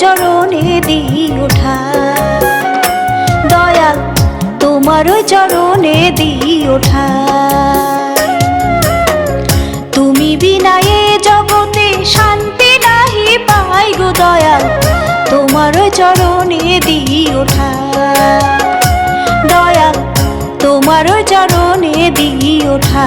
চরণে দিই ওঠা দয়াল, তোমার চরণে দিই ওঠা তুমি বিনা এ জগতে শান্তি নাহি পাই গো দয়াল, তোমার চরণে দিই ওঠা দয়াল, তোমার চরণে দিই ওঠা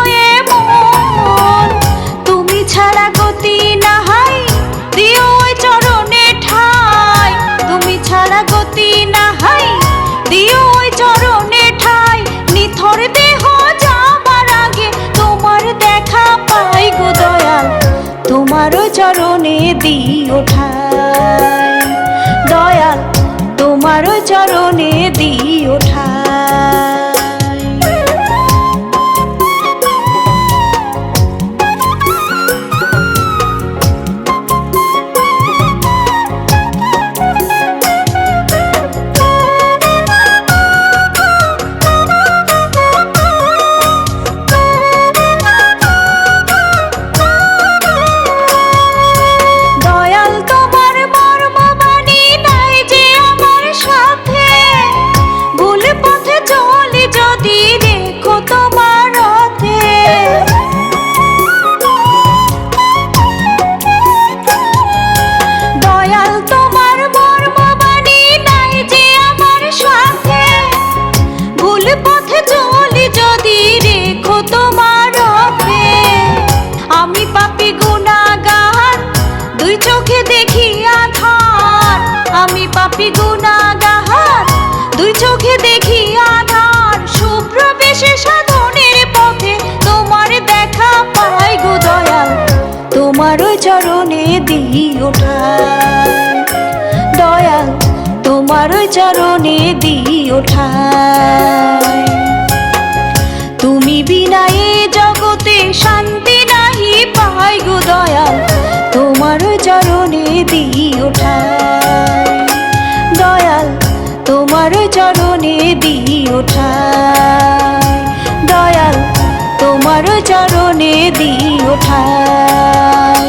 ঠাই দয়াল তোমার চরণে দিও ঠাই দুই চোখে দেখি আধার। সাধনের পথে গো দয়াল। তোমার চরণে দিই ওঠা দয়াল, তোমার চরণে দিই ওঠা ওঠা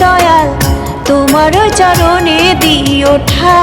দয়াল তোমার চরণে দিও ওঠা